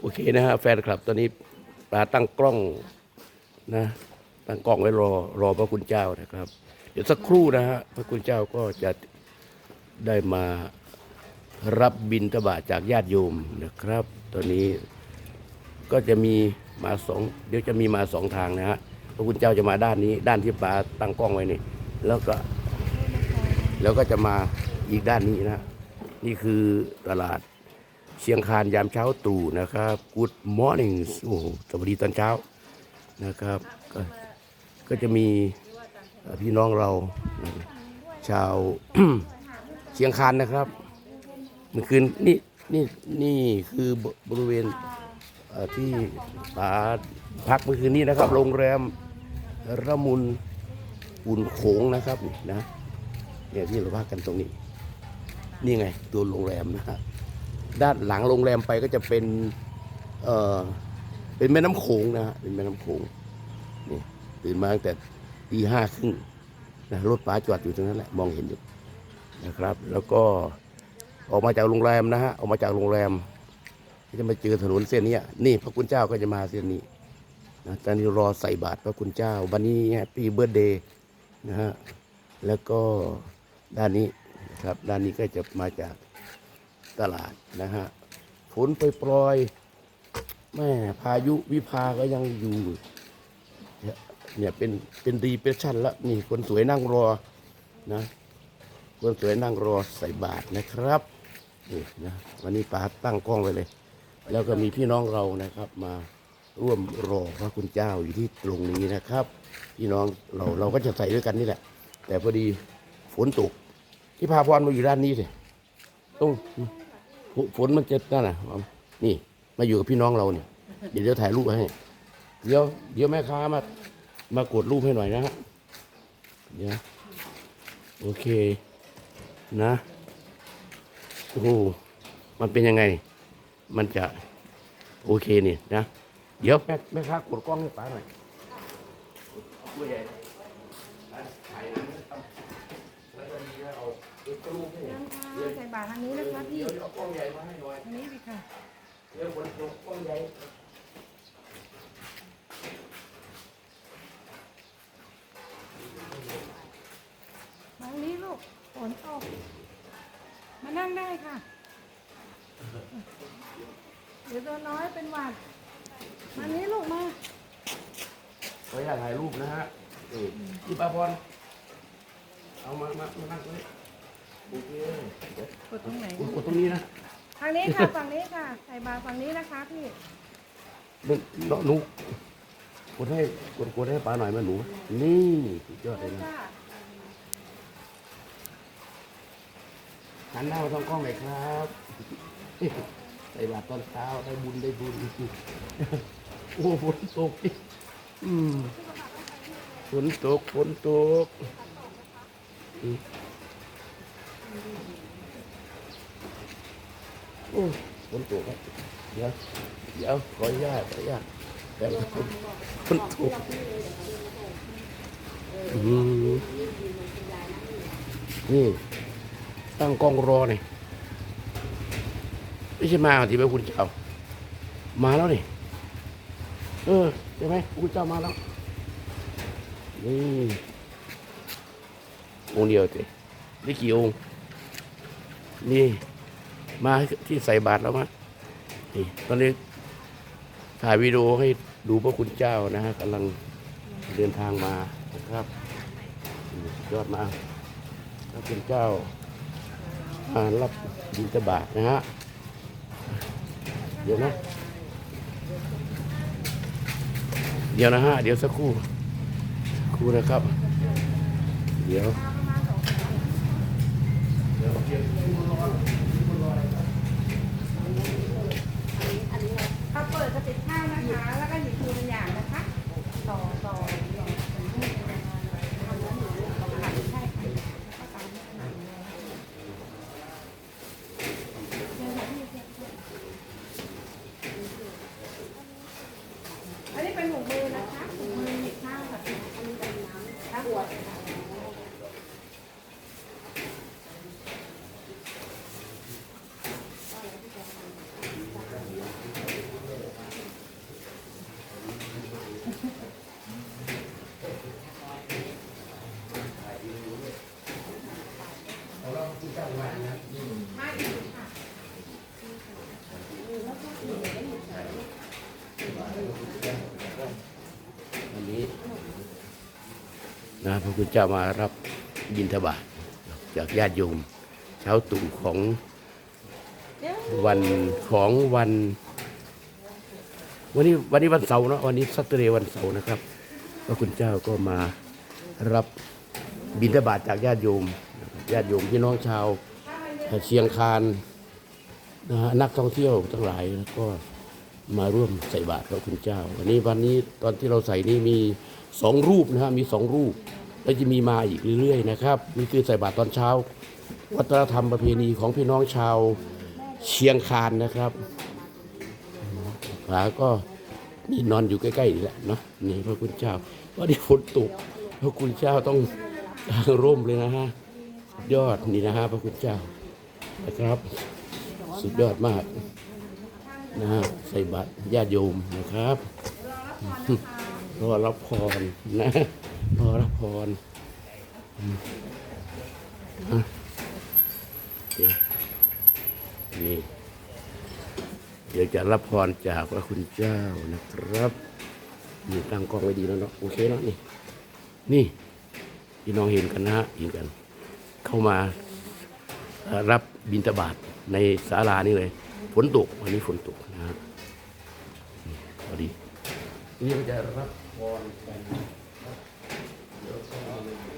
โอเคนะฮะแฟนคลับตอนนี้ปลาตั้งกล้องนะตั้งกล้องไว้รอรอพระคุณเจ้านะครับ เดี๋ยวสักครู่นะฮะพระคุณเจ้าก็จะได้มารับบิณฑบาจากญาติโยมนะครับ ตอนนี้ก็จะมีมาสองเดี๋ยวจะมีมาสองทางนะฮะพระคุณเจ้าจะมาด้านนี้ ด้านที่ปลาตั้งกล้องไว้นี่แล้วก็แล้วก็จะมาอีกด้านนี้นะ นี่คือตลาด เชียงคานยามเช้าตรู่นะครับ Good morning โอ้โหสวัสดีตอนเช้านะครับก็ก็จะมีพี่น้องเราชาวเชียงคานนะครับเมื่อคืนนี่นี่นี่คือบริเวณที่ปาพักเมื่อคืนนี้นะครับ โรงแรมระมุนอุ่นโขงนะครับนี่นะเนี่ยที่เราพักกันตรงนี้ นี่ไงตัวโรงแรมนะฮะ ด้านหลังโรงแรมไปก็จะเป็นเอ่อเป็นแม่น้ำโขงนะฮะเป็นแม่น้ำโขงนี่ตื่นมาตั้งแต่ตีห้าครึ่งนะรถป๋าจอดอยู่ตรงนั้นแหละมองเห็นอยู่นะครับ แล้วก็ออกมาจากโรงแรมนะฮะออกมาจากโรงแรมก็จะมาเจอถนนเส้นนี้นี่พระคุณเจ้าก็จะมาเส้นนี้นะตอนนี้รอใส่บาตรพระคุณเจ้าวันนี้แฮปปี้เบิร์ดเดย์นะฮะแล้วก็ด้านนี้นะครับด้านนี้ก็จะมาจาก ตลาดนะฮะฝนไปปลอยๆแม่พายุวิภาก็ยังอยู่เนี่ยเป็นเป็นรีเพรชั่นแล้วนี่คนสวยนั่งรอนะคนสวยนั่งรอใส่บาตรนะครับนี่นะวันนี้ป้าตั้งกล้องไว้เลย แล้วก็มีพี่น้องเรานะครับมาร่วมรอพระคุณเจ้าอยู่ที่ตรงนี้นะครับ พี่น้องเราเราก็จะใส่ด้วยกันนี่แหละ แต่พอดีฝนตกที่พาพรมาอยู่ด้านนี้สิต้อง ฝฝนมันจะนั่นน่ะ นี่ มาอยู่กับพี่น้องเราเนี่ยเดี๋ยวเดี๋ยวถ่ายรูปให้ เดี๋ยว เดี๋ยวแม่ค้ามามากดรูปให้หน่อยนะฮะเดี๋ยวโอเค นะโอ้โหมันเป็นยังไง มันจะโอเคนี่นะเดี๋ยวแม่แม่ค้ากดกล้องให้ป้าหน่อยตัวใหญ่ถ่ายหนังนะครับแล้วก็มีเอาเอารูปให้ ยังค่ะใส่บาตรทางนี้นะคะพี่เดี๋ยวเอากล้องใหญ่มาให้หน่อยทางนี้สิค่ะเดี๋ยวคนยกกล้องใหญ่มาทางนี้ลูกฝนตกมานั่งได้ค่ะ เดี๋ยวตัวน้อยเป็นหวัดมานี้ลูกมาขออนุญาตถ่ายรูปนะฮะนี่พี่ปาพรเอามามามานั่งตรงนี้โอเคเดี๋ยว กดตรงไหนกดกดตรงนี้นะทางนี้ค่ะฝั่งนี้ค่ะใส่บาตรฝั่งนี้นะคะพี่หนูหนูหนูกดให้กดกดให้ป้าหน่อยมาหนู นี่สุดยอดเลยนะจ้าหันหน้ามาทางกล้องเลยครับใส่บาตรตอนเช้าได้บุญได้บุญโอ้ฝนตกอีกอืมฝนตกฝนตกอืม โอ้ฝนตกเดี๋ยวเดี๋ยวขออนุญาตขออนุญาตแต่ละคนฝนตกอืมนี่ ตั้งกล้องรอนี่ไม่ใช่มาที่พระคุณเจ้า มาแล้วนี่ เออใช่ไหมคุณเจ้ามาแล้ว นี่องค์เดียวสิได้กี่องค์ นี่มาที่ใส่บาตรแล้วมานี่ตอนนี้ถ่ายวิดีโอให้ดูพระคุณเจ้านะฮะกำลังเดินทางมานะครับ ยอดมากพระคุณเจ้ามารับบิณฑบาตนะฮะเดี๋ยวนะ เดี๋ยวนะฮะเดี๋ยวสักครู่ครู่นะครับ เดี๋ยว เขาเปิดกระติกข้าวนะคะ แล้วก็หยิบทีละอย่างนะคะ ต่อต่อต่อถึงที่เป็นงานทำแล้วหนูค่ะใช่ค่ะแล้วก็ตามที่ขนาดนี้เดี๋ยวค่ะพี่เดี๋ยวค่ะอันนี้เป็นถุงมือนะคะถุงมือหยิบข้าวแบบนี้อันนี้เป็นน้ำข้าวขวดค่ะ วันนี้นะพระ คุณเจ้ามารับบิณฑบาตจากญาติโยมเช้าตู่ของวันของวัน วันนี้วันนี้วันเสาร์เนาะวันนี้สัตเดย์วันเสาร์นะครับพระคุณเจ้าก็มารับบิณฑบาตจากญาติโยมญาติโยมพี่น้องชาวเชียงคานนะฮะนักท่องเที่ยวทั้งหลายก็มาร่วมใส่บาตรพระคุณเจ้า วันนี้วันนี้ตอนที่เราใส่นี่มีสองรูปนะฮะมีสองรูป แล้วจะมีมาอีกเรื่อยๆนะครับนี่คือใส่บาตรตอนเช้า วัฒนธรรมประเพณีของพี่น้องชาวเชียงคานนะครับผาก็นี่นอนอยู่ใกล้ๆนี่แหละเนาะนี่พระคุณเจ้าว่าที่ฝนตกพระคุณเจ้าต้องกางร่มเลยนะฮะยอดนี่นะฮะพระคุณเจ้านะครับ สุดยอดมากนะฮะใส่บัตรญาติโยมนะครับรอรับพรนะ รอรับพรเดี๋ยวนี่ เดี๋ยวจะรับพรจากพระคุณเจ้านะครับนี่ตั้งกล้องไว้ดีแล้วเนาะโอเคเนาะนี่ นี่พี่น้องเห็นกันนะฮะเห็นกัน เข้ามารับบิณฑบาตในศาลานี่เลย ฝนตกวันนี้ฝนตกนะฮะพอดีนี่เราจะรับพรกัน Thank you.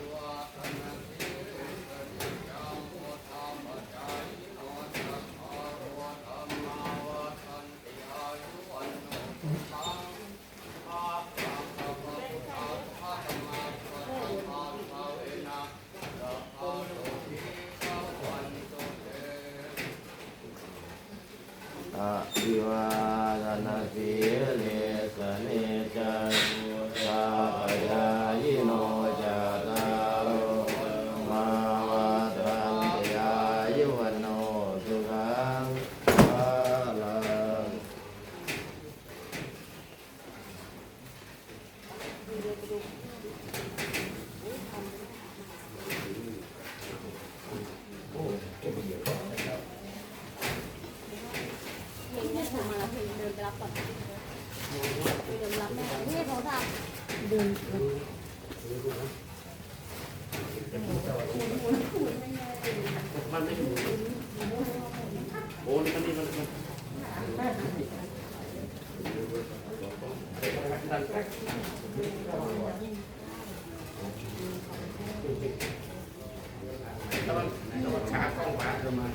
แล้วมันแล้วมันขากล้องขวาเธอมา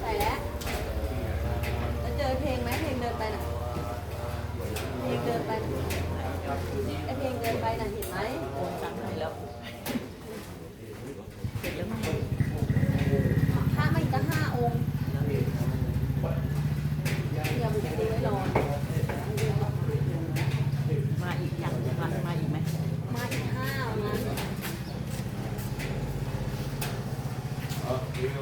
ใส่แล้วแล้วเจอเพลงไหมเพลงเดินไปน่ะเพลงเดินไปน่ะไอเพลงเดินไปน่ะเห็นไหมโอนตังค์ให้แล้วพระมาอีกตั้งห้าองค์อย่าบุกดูไว้รอ มาอีกอย่างมามาอีกไหม มาอีกห้าวันนั้น อะภิวาทนาสีเลสเนจังวุฒาปจายโนจัตตารโอธรรมวัฏันติอายุวันโนสุขัง ปาทังสิยันโตโพธิยามุเลสักขยานังนันทิวัตโนเอวังตวังวิชโยโหนิชยา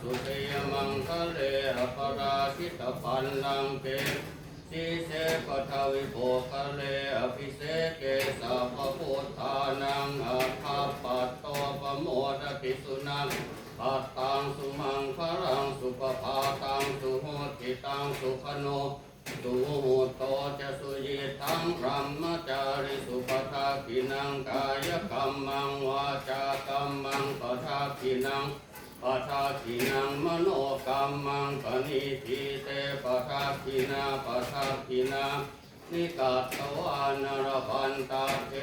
สุเทยมังคะเลอปราชิตปันลังเก สิเสปทวิโภคะเลอภิเสเกสะพพุทธานังอาคาปัตโตปโมดติสุนังปัตตังสุมังคลังสุปภาตังสุโหติตังสุขโนสุ ปัทากินังมโนกรรมังปณิทิเตปัทากินาปัทากินานิกาตวานรพันตาเท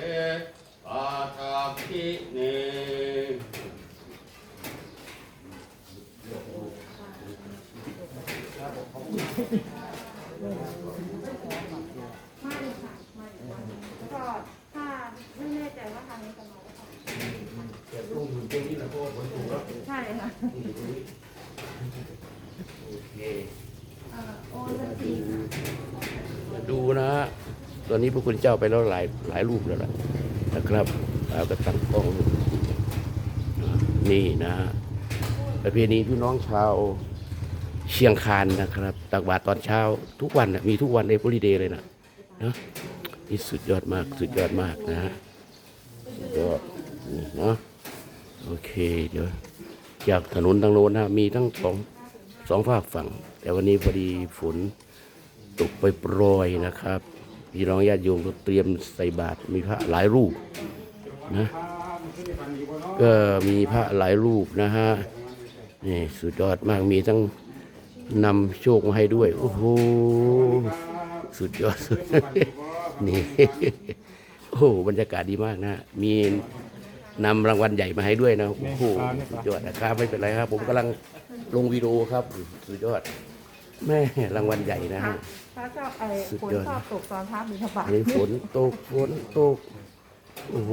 ปาทาคิเนก็ถ้าไม่แน่ใจว่าทางนี้จะมา งถึงตรงนี้แะเพราะว่กแล้วใช่ค่ะโอเคดูนะฮะตอนนี้พระคุณเจ้าไปแล้วหลายหลายรูปแล้วนะนะครับเอากรตั้งกล้องนี่นะฮะประเพณีพี่น้องชาวเชียงคานนะครับ ตักบาตรตอนเช้าทุกวันนะมีทุกวันในบริเดย์เลยนะนะนี่สุดยอดมากสุดยอดมากนะฮะ ก็นี่เนาะ โอเค เดี๋ยวจากถนนทางโน้นนะมีทั้งสองสองฝากฝั่ง แต่วันนี้พอดีฝนตกไปโปรยนะครับพี่น้องญาติโยมก็เตรียมใส่บาตรมีพระหลายรูปนะก็มีพระหลายรูปนะฮะนี่สุดยอดมากมีทั้งนำโชคมาให้ด้วย โอ้โหสุดยอดสุดนี่โอ้บรรยากาศดีมากนะ มี นำรางวัลใหญ่มาให้ด้วยนะโอ้โหสุดยอดนะครับไม่เป็นไรครับ ผมกำลังลงวิดีโอครับสุดยอด แม่รางวัลใหญ่นะฮะ พระชอบไอ้สุดฝนยอด ชอบตกตอนพระบิณฑบาตอันนี้ฝนตกฝนตกโอ้โห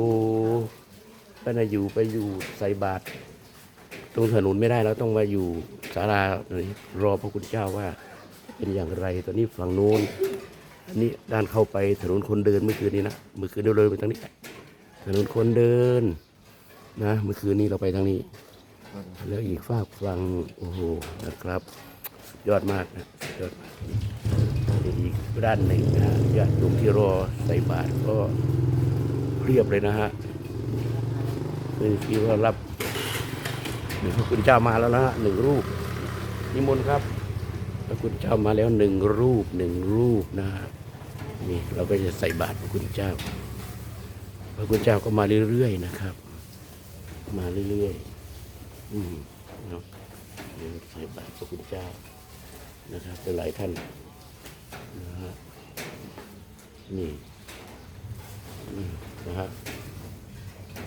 ไปนะอยู่ไปอยู่ใส่บาตรตรงถนนไม่ได้แล้วต้องมาอยู่ศาลานี่รอพระคุณเจ้าว่า เป็นอย่างไรตอนนี้ฝั่งโน้นอันนี้ด้านเข้าไปถนนคนเดินเมื่อคืนนี้นะเมื่อคืนเราเลยไปทางนี้ ถนนคนเดิน นะเมื่อคืนนี้เราไปทางนี้ แล้วอีกฝากฝั่งโอ้โหนะครับ ยอดมากนะยอดมากอีกด้านหนึ่งนะฮะญาติโยมที่รอใส่บาตรก็เรียบเลยนะฮะนี่ที่ว่ารับหนึ่งพระคุณเจ้ามาแล้วนะฮะหนึ่งรูปนิมนต์ครับพระคุณเจ้ามาแล้วหนึ่งรูปหนึ่งรูปนะฮะนี่เราก็จะใส่บาตรพระคุณเจ้า พระคุณเจ้าก็มาเรื่อยๆนะครับ มาเรื่อยๆ อืมเนาะเดี๋ยวใส่บาตรพระคุณเจ้า นะครับเป็นหลายท่านนะฮะนี่นะฮะ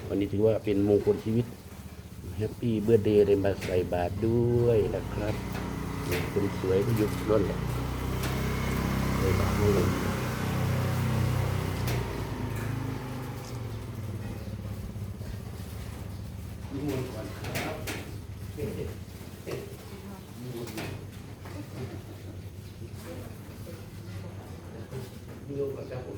วันนี้ถือว่าเป็นมงคลชีวิตแฮปปี้เบ t ร์เดย์ได้มาใส่บาตรด้วยนะครับนี่คนสวยก็ยุคล้นแหละใส่บาตรไม่ลงนิมนต์ก่อนครับนิมนต์ก่อนครับผม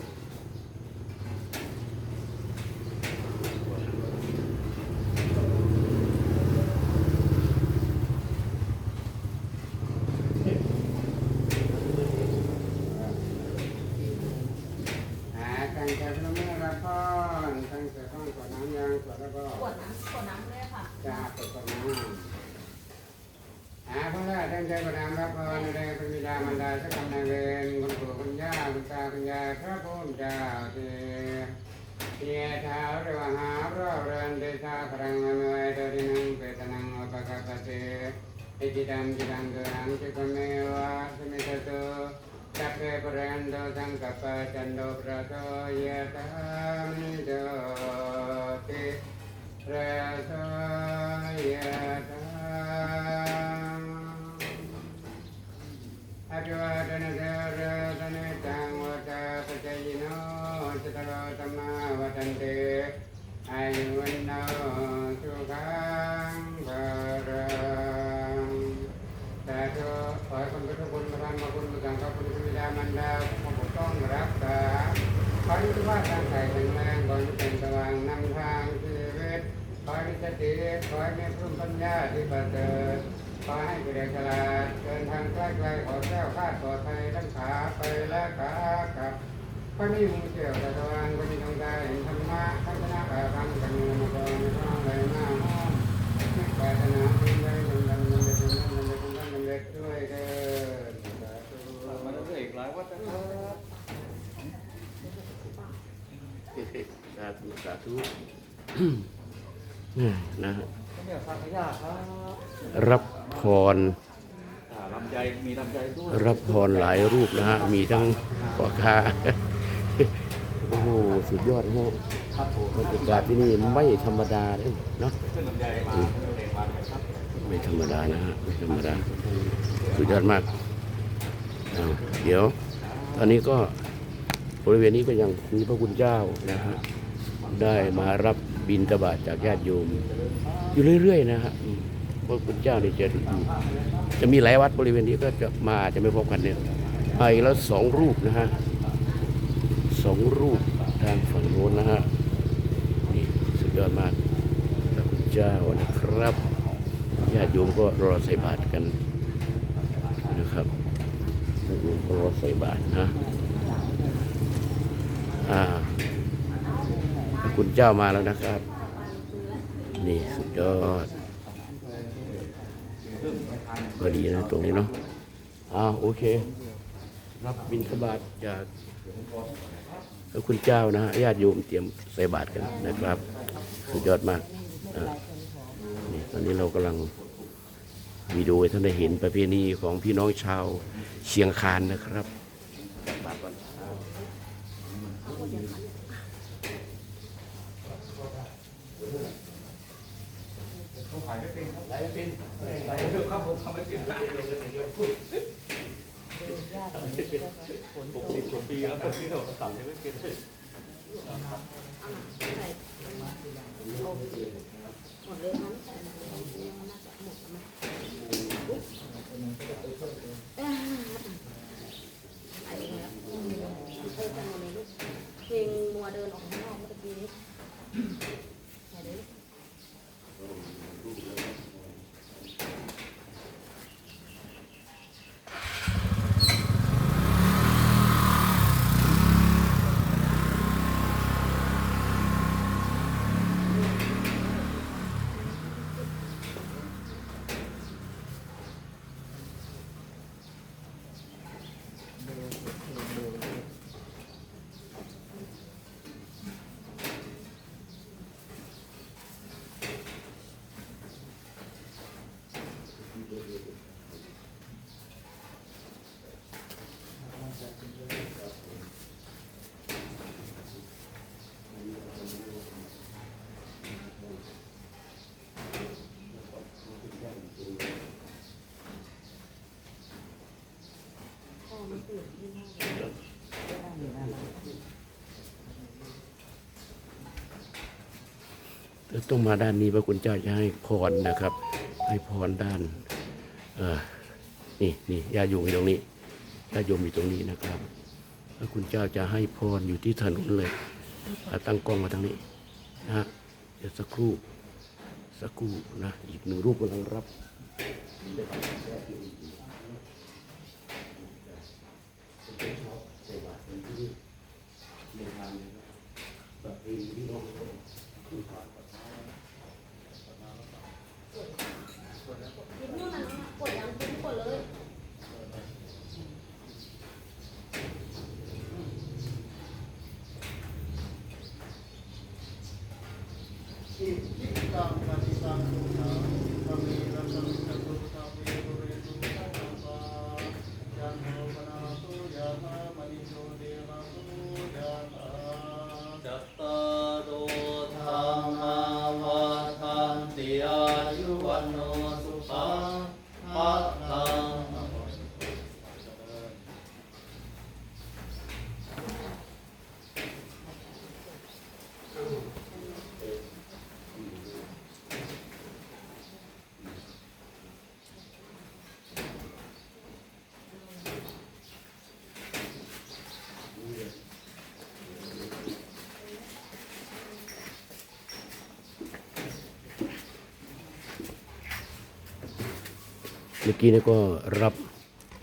อ่าตั้งใจพระเมื่อรับพรตั้งใจฟังก่อนน้ำยางก่อนแล้วก็ ขวดน้ำขวดน้ำเลยค่ะ จะเปิดก่อนน้ำอ่าพระแรกตั้งใจก่อนน้ำรับพรในแรงพระบิดามารดาเจ้ากรรมนายเวรคุณปู่คุณย่าคุณตาคุณยายพระพุทธเจ้าเจ้เยถาเรวหาพระเรนเดชาพรังอเนยตรินังเปตนังอปะกะปะเตอิจิตังจิตังเกหังจิตเมวะสมิตโต สัพเพปเรนโดสังก ปจันโดประโตยะตา ขอมีหูเสียวตะวันขอมีดวงตาเห็นธรรมะทัศนะแปลฟังกันมีมรดกในท้องใบหน้าห้องไม่ปรารถนาเพียงใดดวงดำดวงเด็ดดวงนั้นดวงนั้นดวงเด็ดด้วยเถิดสาธุมันก็อีกหลายวัดนะครับสาธุสาธุนะฮะเนี่ยสังขยาครับรับพรอ่าลำใจมีลำใจด้วยรับพรหลายรูปนะฮะ มีทั้งพ่อค้า โอ้โหสุดยอดนะฮะบรรยากาศที่นี่ไม่ธรรมดาเลยเนาะไม่ธรรมดานะฮะไม่ธรรมดาสุดยอดมากเาเดี๋ยว ตอนนี้ก็บริเวณนี้ก็ยังมีพระคุณเจ้านะฮะได้มารับบิณฑบาตจากญาติโยม อยู่เรื่อยๆนะฮะพระคุณเจ้านี่จะจะมีหลายวัดบริเวณนี้ก็จะมาจะไม่พบกันเนี่ยมาอีกแล้วสองรูปนะฮะ สองรูปทางฝั่งโน้นนะฮะนี่สุดยอดมากพระคุณเจ้านะครับญาติโยมก็รอใส่บาตรกันนะครับญาติโยมก็รอใส่บาตรนะอ่าพระคุณเจ้ามาแล้วนะครับ นี่สุดยอดก็ดีนะตรงนี้เนาะอ่าโอเค รับบิณฑบาตจาก พระคุณเจ้านะฮะญาติโยมเตรียมใส่บาตรกันนะครับ สุดยอดมากอ่านี่ตอนนี้เรากำลังวิดีโอท่านได้เห็นประเพณีของพี่น้องชาวเชียงคานนะครับาตรวันเช้า หกสิบกว่าปีแล้วตอนนี้เราสั่งยังไม่เกินเพลงมัวเดินออกข้างนอกเมื่อกี้นี้ไหนดิ ต้องมาด้านนี้พระคุณเจ้าจะให้พรนะครับ ให้พรด้านนี่นี่ญาโยมอยู่ตรงนี้ญาโยมอยู่ตรงนี้นะครับพระคุณเจ้าจะให้พรอยู่ที่ถนนเลยตั้งกล้องมาทางนี้นะฮะเดี๋ยวสักครู่สักครู่นะอีกหนึ่งรูปกำลังรับกินนู่นน่ะน้องปวดยังกินปวดเลย จัตตารโอธรรมาวาทันติอายุวันโนสุขังภะลัง เมื่อกี้นี่ก็รับ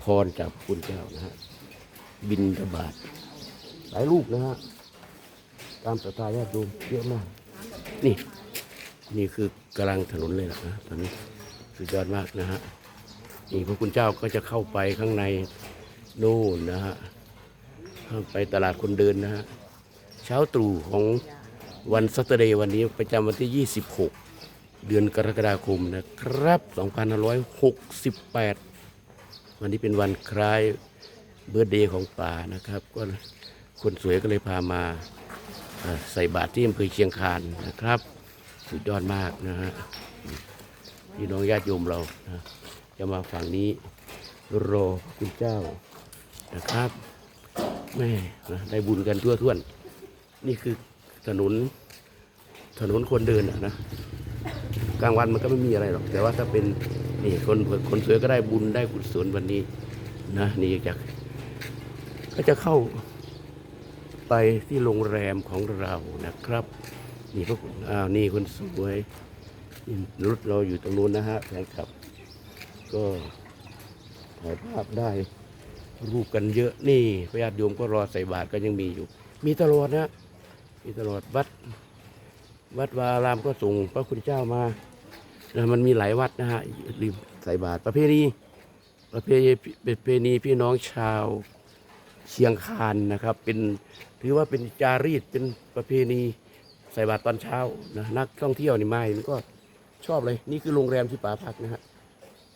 พรจากคุณเจ้านะฮะ บินทบาทหลายลูกนะฮะ ตามสไตล์ญาติโยมเยอะมาก นี่ นี่คือกำลังถนนเลยนะ ตอนนี้สุดยอดมากนะฮะ นี่พระคุณเจ้าก็จะเข้าไปข้างในโน่นนะฮะข้าไปตลาดคนเดินนะฮะ เช้าตรู่ของวันสัตเดย์วันนี้ประจำวันที่ 26 เดือนกรกฎาคมนะครับ 2568 วันนี้เป็นวันคล้ายเบิร์เดย์ของป่านะครับ ก็คนสวยก็เลยพามาใส่บาตรที่อำเภอเชียงคานนะครับ สุดยอดมากนะฮะพี่น้องญาติโยมเรานะจะมาฝั่งนี้รอพระคุณเจ้านะครับแม่นะได้บุญกันทั่วท่วน นี่คือถนนถนนคนเดินนะ กลางวันมันก็ไม่มีอะไรหรอก แต่ว่าถ้าเป็นนี่คนคนสวยก็ได้บุญได้กุศลวันนี้นะนี่จากก็จะเข้าไปที่โรงแรมของเรานะครับ นี่พวกอ้าวนี่คนสวยรถเราอยู่ตรงนู้นนะฮะแฟนคลับ ก็ถ่ายภาพได้รูปกันเยอะนี่พระญาติโยมก็รอใส่บาตรก็ยังมีอยู่ มีตลอดนะมีตลอดวัด วัดวาอารามก็ส่งพระคุณเจ้ามา นะมันมีหลายวัดนะฮะริมใส่บาตรประเพณีประเพณีประเพณีพี่น้องชาวเชียงคานนะครับ เป็นถือว่าเป็นจารีตเป็นประเพณีใส่บาตรตอนเช้านะนักท่องเที่ยวนี่มาเห็นก็ชอบเลย นี่คือโรงแรมที่ป่าพักนะฮะ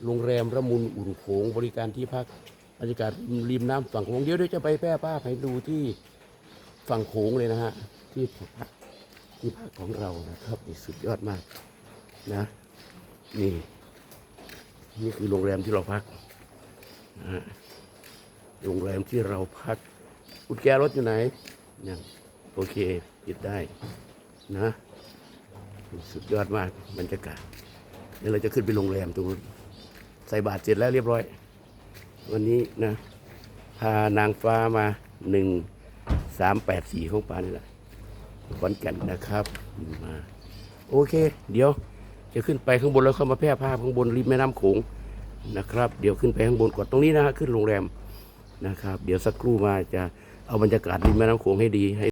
โรงแรมระมุนอุ่นโขงบริการที่พักบรรยากาศริมน้ำฝั่งโขงเดี๋ยวเดี๋ยวจะไปแพร่ภาให้ดูที่ฝั่งโขงเลยนะฮะที่พักที่พักของเรานะครับอีสุดยอดมากนะ นี่ นี่คือโรงแรมที่เราพักนะฮะโรงแรมที่เราพักกุญแจรถอยู่ไหนยังโอเคปิดได้นะสุดยอดมากบรรยากาศเดี๋ยวเราจะขึ้นไปโรงแรมตรงนู้นใส่บาตรเสร็จแล้วเรียบร้อย วันนี้นะ พานางฟ้ามาหนึ่งสามแปดสี่ของปานี่แหละขอนแก่นนะครับมา โอเค เดี๋ยว จะขึ้นไปข้างบนแล้วเข้ามาแพร่ภาพข้างบนริมแม่น้ำโขงนะครับ เดี๋ยวขึ้นไปข้างบนก่อนตรงนี้นะฮะขึ้นโรงแรมนะครับ เดี๋ยวสักครู่มาจะเอาบรรยากาศริมแม่น้ำโขงให้ดีให้